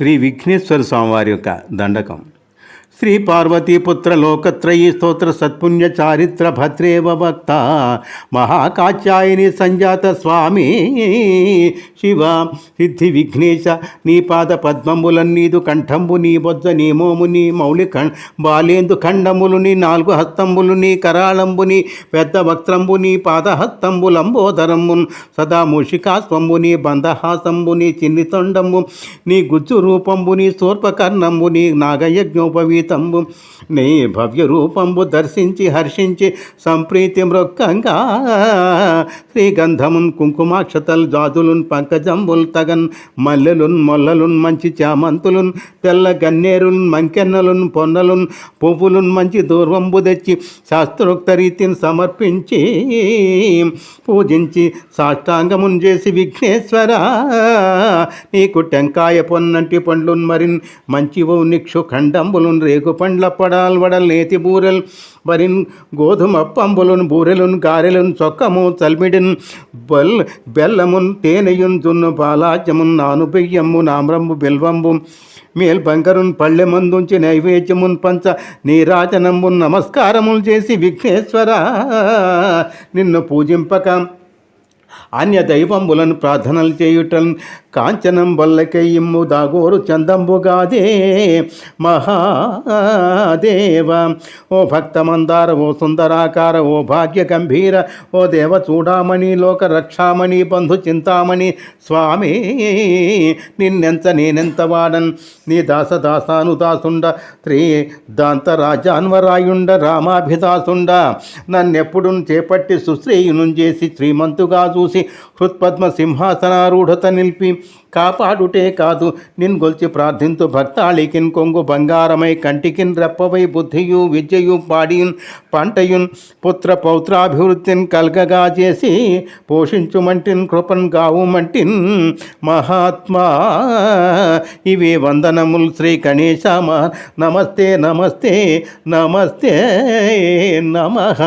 శ్రీ విఘ్నేశ్వర స్వామివారి యొక్క దండకం. శ్రీ పార్వతీపుత్ర లోకత్రయీ స్తోత్ర సత్పుణ్య చారిత్ర భద్రేవ వక్త మహాకాత్యాయని సంజాత స్వామి శివ సిద్ధి విఘ్నేశ నీ పాద పద్మములన్నీదు కంఠంబు నీ బొజ్జ నీ మోము నీ మౌలి కం బాలేందు ఖండములు నీ నాలుగు హస్తంబులు నీ కరాళంబు నీ పెద్ద వక్త్రంబు నీ పాదహస్తంబులంబోధరంబున్ సదా మూషికాస్వంబు నీ బంధహాసంబు నీ చిన్ని తొండంబు నీ గుజ్జు రూపంబు నీ సూర్పకర్ణంబు నీ నాగయజ్ఞోపవీత నాగయజ్ఞోపవీతంబు నీ భవ్య రూపంబు దర్శించి హర్షించి సంప్రీతి మృక్కంగా శ్రీగంధమున్ కుంకుమాక్షతల్ జాజులున్ పంకజంబుల్ తగన్ మల్లెలున్ మొల్లలున్ మంచి చామంతులున్ తెల్ల గన్నేరున్ మంకెన్నలున్ పొన్నలున్ పువ్వులున్ మంచి దూర్వంబు తెచ్చి శాస్త్రోక్త రీతిని సమర్పించి పూజించి సాష్టాంగమున్ చేసి విఘ్నేశ్వర నీకు టెంకాయ పొన్నంటి పండ్లున్ మరిన్ మంచివు నిక్షు ఖండంబులున్ రేగు పండ్ల పడాల్ వడల్ నేతి బూరెల్ వరిన్ గోధుమ పంబులున్ బూరెలున్ గారెలున్ చొక్కము చల్మిడిన్ బెల్ బెల్లమున్ తేనెయున్ జున్ను బాలాజ్యమున్ నాను బియ్యము నామ్రంబు బిల్వంబు మేల్ బంకరున్ పళ్ళె మందుంచి నైవేద్యమున్ పంచ నీరాజనమున్ నమస్కారములు చేసి విఘ్నేశ్వర నిన్ను పూజింపక అన్య దైవంబులను ప్రార్థనలు చేయుటం కాంచనం వల్లకయ్యమ్ము దాగోరు చందంబుగాదే మహాదేవ. ఓ భక్తమందార ఓ సుందరాకార ఓ భాగ్య గంభీర ఓ దేవ చూడామణి లోక రక్షామణి బంధు చింతామణి స్వామి నిన్నెంత నేనెంత వాడన్? నీ దాస దాసాను దాసుండ శ్రీ దాంత రాజాన్వరాయుండ రామాభిదాసుండ నన్నెప్పుడు చేపట్టి సుశ్రీయును చేసి శ్రీమంతుగా చూసి హృత్పద్మ సింహాసనారూఢత నిలిపి కాపాడుటే కాదు నిన్ గొల్చి ప్రార్థింతు భక్తాళికిన్ కొంగు బంగారమై కంటికిన్ రెప్పవై బుద్ధియు విద్యయు పాడియున్ పంటయున్ పుత్ర పౌత్రాభివృద్ధిని కలగగా చేసి పోషించుమంటిన్ కృపన్ గావుమంటిన్ మహాత్మా. ఇవి వందనముల్ శ్రీ గణేశ నమస్తే నమస్తే నమస్తే నమః.